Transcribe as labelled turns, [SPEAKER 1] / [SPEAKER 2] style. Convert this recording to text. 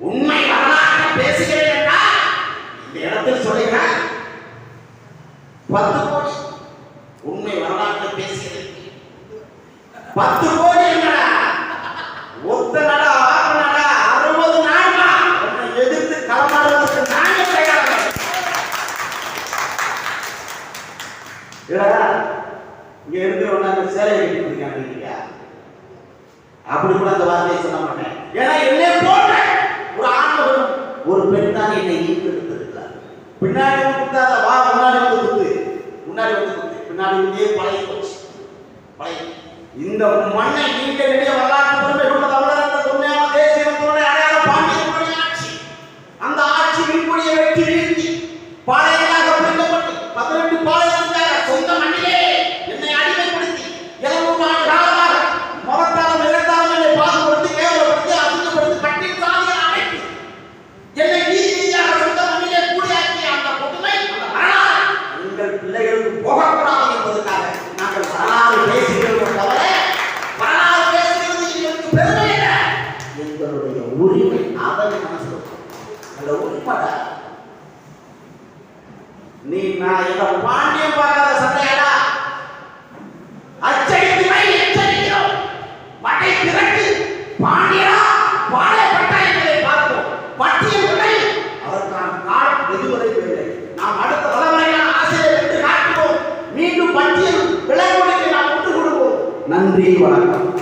[SPEAKER 1] உண்மை வரலாறு பேசுகிறேன் என்றால் இந்த இடத்தில் சொல்லுகிறேன் பத்து கோடி உண்மை வரலாற்றை பேசுகிறேன் பத்து கோடி என்னடா ஒத்த நடா ஆறு நடா அறுபது நாடா உன்னை எதிர்த்து களமாடுவதற்கு நானே தயாராக இல்லடா இங்க இருக்கிறவங்க சேலை கட்டிட்டு இருக்காங்க இல்லையா அப்படி கூட அந்த வார்த்தையை சொல்ல மாட்டேன். ஏன்னா என்ன ஒரு பெண் தான் என்னை ஈர்த்தெடுத்திருக்கிறார் பின்னாடி கொடுத்தாத வா முன்னாடி வந்து குத்து. முன்னாடி வந்து குத்து. பின்னாடி இருந்தே பழைய போச்சு. பழைய இந்த மண்ணை நீண்ட நெடிய வரலாற்று பெருமை கொண்ட தமிழர் தொன்மையான தேசிய அடையாள பாண்டிய ஆட்சி அந்த ஆட்சி மீன்பிடியை வெற்றி எங்கள் போகக்கூடாது என்பதற்காக நாங்கள் வரலாறு பேசுகிறோம் தவிர வரலாறு பேசுகிறது எங்களுக்கு பெருமை இல்லை எங்களுடைய உரிமை அதன் மனசு அந்த உரிமைடா நீ நான் எங்க பாண்டியம் பார்க்காத சட்டை 那个玩。